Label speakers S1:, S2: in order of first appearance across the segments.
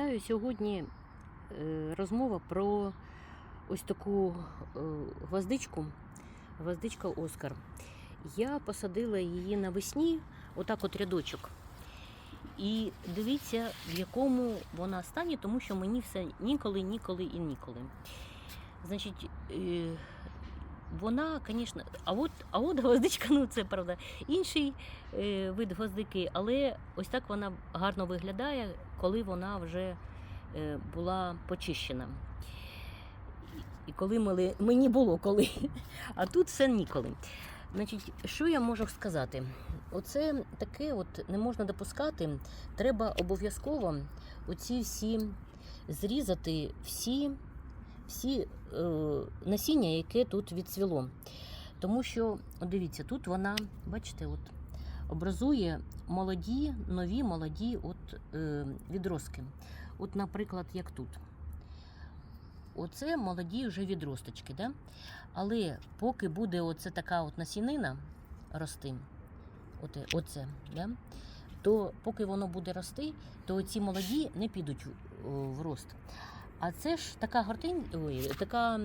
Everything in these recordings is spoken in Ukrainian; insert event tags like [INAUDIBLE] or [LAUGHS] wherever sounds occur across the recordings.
S1: Вітаю сьогодні е, розмова про ось таку е, гвоздичку, гвоздичка Оскар. Я посадила її навесні, отак от рядочок. І дивіться, в якому вона стані, тому що мені все ніколи, ніколи і ніколи. Значить, е, вона, звісно, а от, а от гвоздичка, ну це правда, інший е, вид гвоздики, але ось так вона гарно виглядає, коли вона вже е, була почищена. І коли мали, мені було коли, а тут все ніколи. Значить, що я можу сказати? Оце таке от не можна допускати. Треба обов'язково оці всі зрізати всі, всі е, насіння, яке тут відцвіло. Тому що, дивіться, тут вона, бачите, от образує молоді, нові молоді от, е, відростки. От, наприклад, як тут. Оце молоді вже відросточки, да? але поки буде оце така от насінина рости, оте, оце, да? то поки воно буде рости, то ці молоді не підуть в, в рост. А це ж така гортинь, ой, така,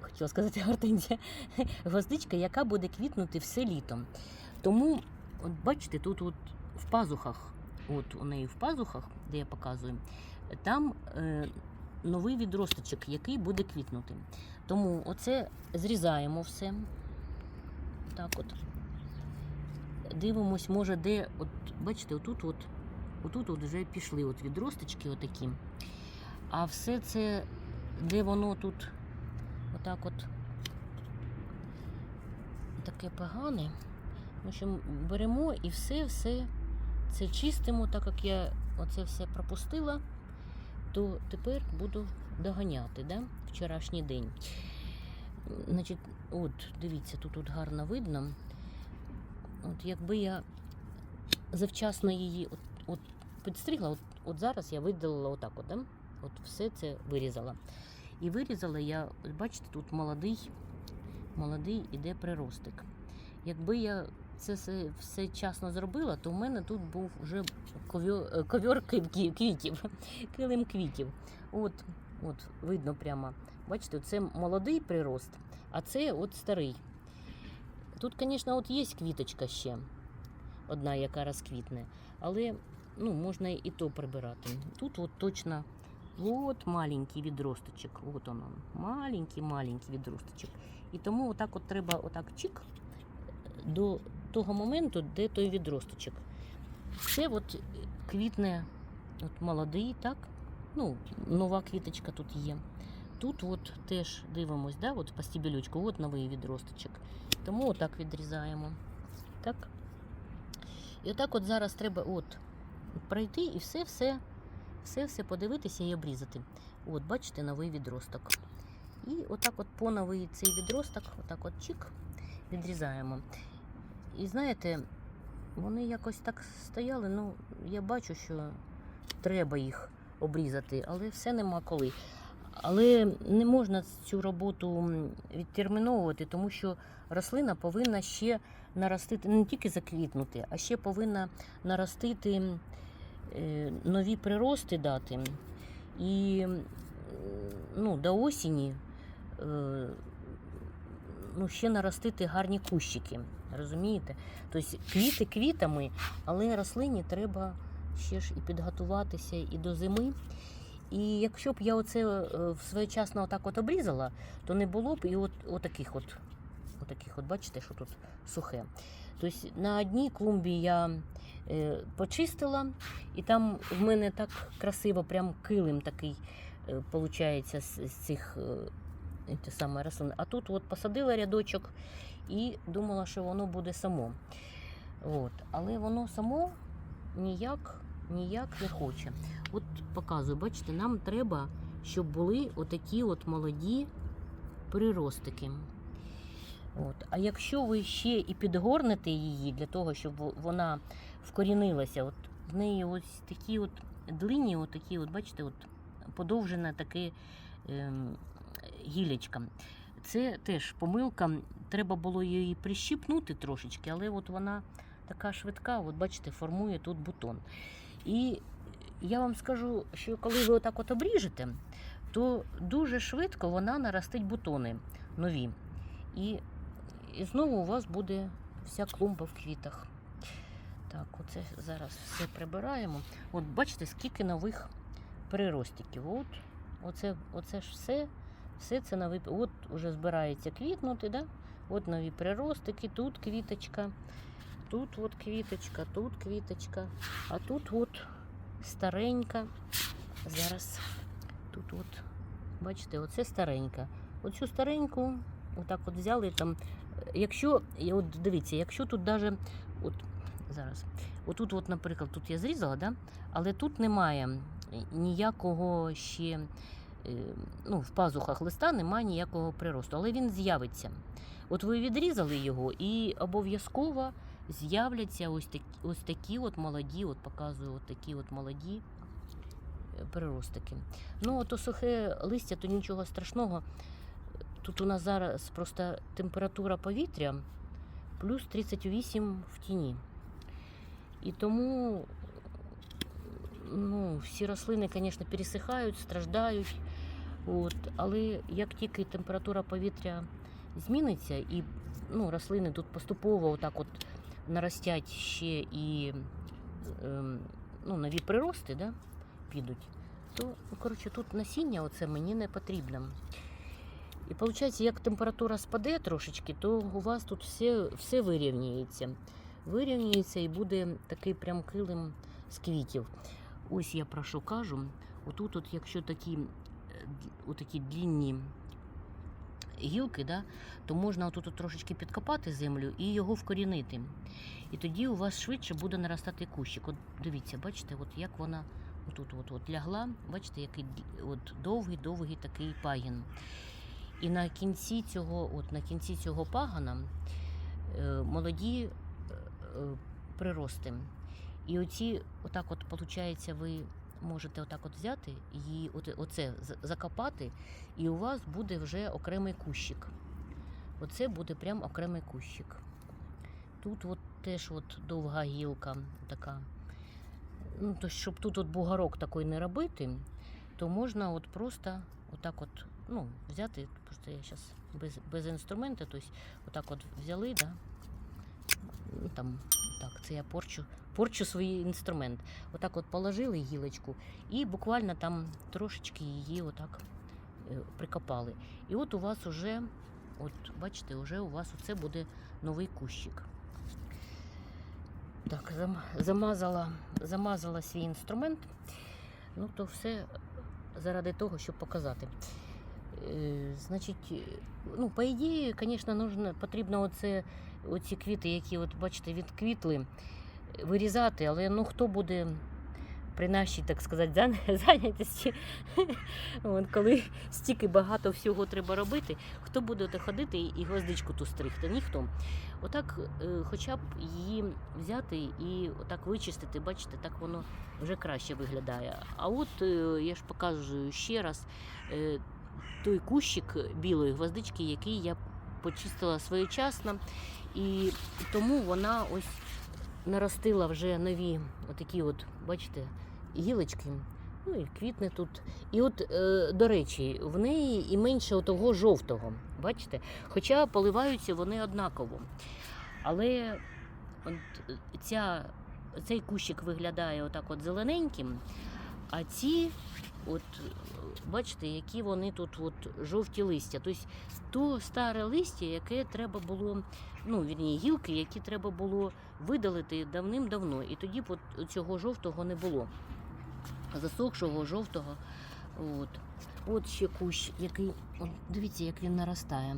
S1: хотіла сказати [LAUGHS] гортинзія, гвоздичка, яка буде квітнути все літом. Тому, от бачите, тут от в пазухах, от у неї в пазухах, де я показую, там е, новий відросточок, який буде квітнути. Тому оце зрізаємо все. Так от. Дивимось, може, де, от, бачите, отут от, отут от вже пішли от відросточки отакі. А все це, де воно тут отак от таке погане. В общем, беремо і все, все це чистимо, так як я оце все пропустила, то тепер буду доганяти, да? вчорашній день. Значить, от, дивіться, тут от гарно видно. От якби я завчасно її от, от підстригла, от, от зараз я видалила отак, от, да? От все це вирізала. І вирізала я, бачите, тут молодий, молодий іде приростик. Якби я це все, часно зробила, то в мене тут був вже ковьор квітів, килим квітів. От, от видно прямо. Бачите, це молодий прирост, а це от старий. Тут, звісно, от є квіточка ще, одна, яка розквітне, але ну, можна і то прибирати. Тут от точно от маленький відросточок. От воно, маленький-маленький відросточок. І тому отак от треба отак чик до того моменту, де той відросточок. Це от квітне от молодий, так? Ну, нова квіточка тут є. Тут от теж дивимось, да, от по стебелючку, от новий відросточок. Тому отак відрізаємо. Так. І отак от зараз треба от пройти і все-все, все-все подивитися і обрізати. От, бачите, новий відросток. І отак от по новий цей відросток, отак от чик, відрізаємо. І знаєте, вони якось так стояли, ну, я бачу, що треба їх обрізати, але все нема коли. Але не можна цю роботу відтерміновувати, тому що рослина повинна ще наростити, не тільки заквітнути, а ще повинна наростити нові прирости дати. І ну, до осені е, ну, ще наростити гарні кущики. Розумієте? Тобто квіти квітами, але рослині треба ще ж і підготуватися і до зими. І якщо б я оце е, своєчасно отак от обрізала, то не було б і от, отаких от, отаких от, бачите, що тут сухе. Тобто на одній клумбі я е, почистила, і там в мене так красиво, прям килим такий е, получається з, цих е, саме рослин. А тут от посадила рядочок і думала, що воно буде само. От. Але воно само ніяк, ніяк не хоче. От показую, бачите, нам треба, щоб були отакі от молоді приростики. От. А якщо ви ще і підгорнете її для того, щоб вона вкорінилася, от в неї ось такі от длинні, от такі, от, бачите, от подовжена таке ем, гілечка. Це теж помилка. Треба було її прищіпнути трошечки, але от вона така швидка, от бачите, формує тут бутон. І я вам скажу, що коли ви отак от обріжете, то дуже швидко вона наростить бутони нові. І, і знову у вас буде вся клумба в квітах. Так, оце зараз все прибираємо. От бачите, скільки нових приростиків. От, оце, оце ж все, все це нові. От уже збирається квітнути, да? От нові приростики, тут квіточка, тут от квіточка, тут квіточка, а тут от старенька. Зараз тут от, бачите, оце старенька. Оцю стареньку, отак от взяли там. Якщо, от дивіться, якщо тут даже, от зараз, отут, от, наприклад, тут я зрізала, да? але тут немає ніякого ще, е, ну, в пазухах листа немає ніякого приросту, але він з'явиться. От ви відрізали його і обов'язково з'являться ось такі, ось такі от молоді, от показую, от такі от молоді е, приростики. Ну, ото сухе листя, то нічого страшного. Тут у нас зараз просто температура повітря плюс 38 в тіні. І тому ну, всі рослини, звісно, пересихають, страждають. От, але як тільки температура повітря зміниться, і ну, рослини тут поступово отак от наростять ще і ем, ну, нові прирости да, підуть, то коротше, тут насіння оце мені не потрібно. І виходить, як температура спаде трошечки, то у вас тут все, все вирівнюється. Вирівнюється і буде такий прям килим з квітів. Ось я про що кажу. Отут, от, якщо такі, е, отакі длінні гілки, да, то можна отут от трошечки підкопати землю і його вкорінити. І тоді у вас швидше буде наростати кущик. От дивіться, бачите, от як вона отут от, от лягла, бачите, який от довгий-довгий такий пагін. І на кінці цього, от на кінці цього пагана е, молоді е, прирости. І оці, отак, от, виходить, ви можете отак от взяти і от, оце закопати, і у вас буде вже окремий кущик. Оце буде прям окремий кущик. Тут от теж от довга гілка така. Ну, то щоб тут от бугорок такий не робити, то можна от просто отак от, ну, взяти, просто я зараз без, без інструменту, тобто отак от взяли, да, ну, там, так, це я порчу, порчу свій інструмент. Отак от положили гілочку і буквально там трошечки її отак е, прикопали. І от у вас уже, от бачите, уже у вас оце буде новий кущик. Так, замазала, замазала свій інструмент. Ну, то все заради того, щоб показати. Е, Значить, е, ну, по ідеї, звісно, нужно, потрібно оце, оці квіти, які, от, бачите, відквітли, е, вирізати, але ну, хто буде при нашій, так сказати, [LAUGHS] зайнятості, [LAUGHS] от, коли стільки багато всього треба робити, хто буде ходити і гвоздичку ту стригти? Ніхто. Отак, е, хоча б її взяти і отак вичистити, бачите, так воно вже краще виглядає. А от е, я ж показую ще раз е, той кущик білої гвоздички, який я почистила своєчасно, і тому вона ось наростила вже нові отакі, от, бачите, гілочки. Ну і квітне тут. І от, е, до речі, в неї і менше того жовтого. Бачите? Хоча поливаються вони однаково. Але от е, ця, цей кущик виглядає отак от зелененьким, а ці, от, бачите, які вони тут от, жовті листя. Тобто то старе листя, яке треба було, ну, вірні, гілки, які треба було видалити давним-давно. І тоді от цього жовтого не було. Засохшого жовтого. От. От ще кущ, який, дивіться, як він наростає.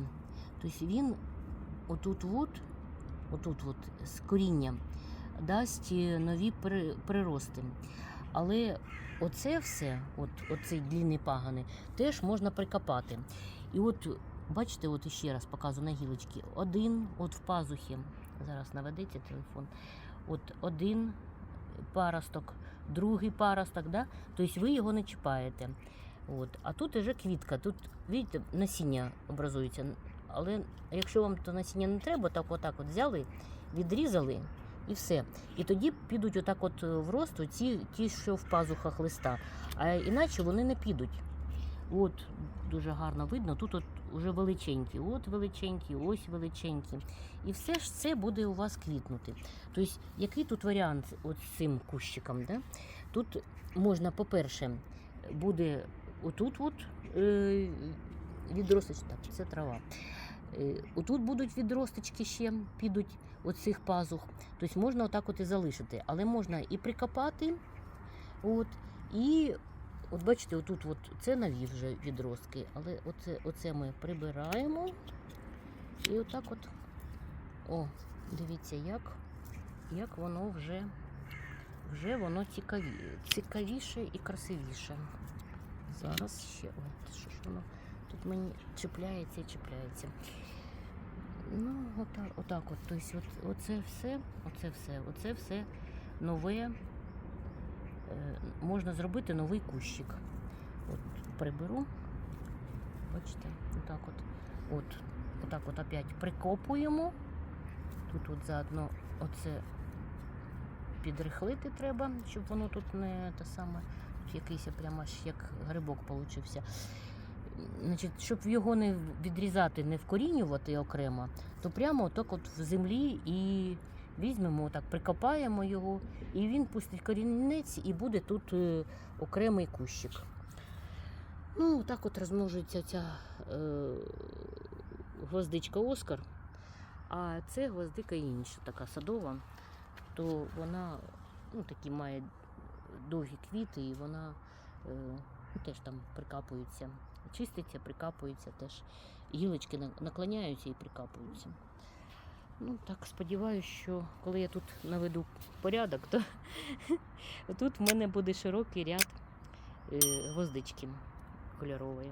S1: Тобто він отут от, отут от, з коріння дасть е, нові при- прирости. Але оце все, от, оцей длінний пагани, теж можна прикопати. І от, бачите, от ще раз показую на гілочки. Один от в пазухі, зараз наведеться телефон, от один паросток, другий паросток, да? тобто ви його не чіпаєте. От. А тут вже квітка, тут, бачите, насіння образується. Але якщо вам то насіння не треба, так отак от взяли, відрізали, і все. І тоді підуть отак от е, в рост ті, ті, що в пазухах листа. А іначе вони не підуть. От дуже гарно видно. Тут от уже величенькі, от величенькі, ось величенькі. І все ж це буде у вас квітнути. Тобто, який тут варіант от з цим кущиком? Да? Тут можна, по-перше, буде отут от, е, так, це трава. Е, отут будуть відросточки ще, підуть оцих пазух. Тобто можна отак от і залишити. Але можна і прикопати. От, і от бачите, отут от, це нові вже відростки. Але оце, оце ми прибираємо. І отак от. О, дивіться, як, як воно вже, вже воно цікаві, цікавіше і красивіше. Зараз ще. Ой, що ж воно мені чіпляється і чіпляється. Ну, отак, отак от. Тобто, от, оце все, оце все, оце все нове. Е, можна зробити новий кущик. От приберу. Бачите, отак от. От, отак от опять прикопуємо. Тут от заодно оце підрихлити треба, щоб воно тут не те саме, якийсь прямо аж як грибок получився. Значить, щоб його не відрізати, не вкорінювати окремо, то прямо отак от в землі і візьмемо, так прикопаємо його, і він пустить корінець, і буде тут е, окремий кущик. Ну, так от розмножується ця е, гвоздичка Оскар. А це гвоздика інша, така садова, то вона ну, такі має довгі квіти, і вона е, теж там прикапується, чиститься, прикапується теж. Гілочки наклоняються і прикапуються. Ну, так сподіваюся, що коли я тут наведу порядок, то [LAUGHS] тут в мене буде широкий ряд е, гвоздички кольорової.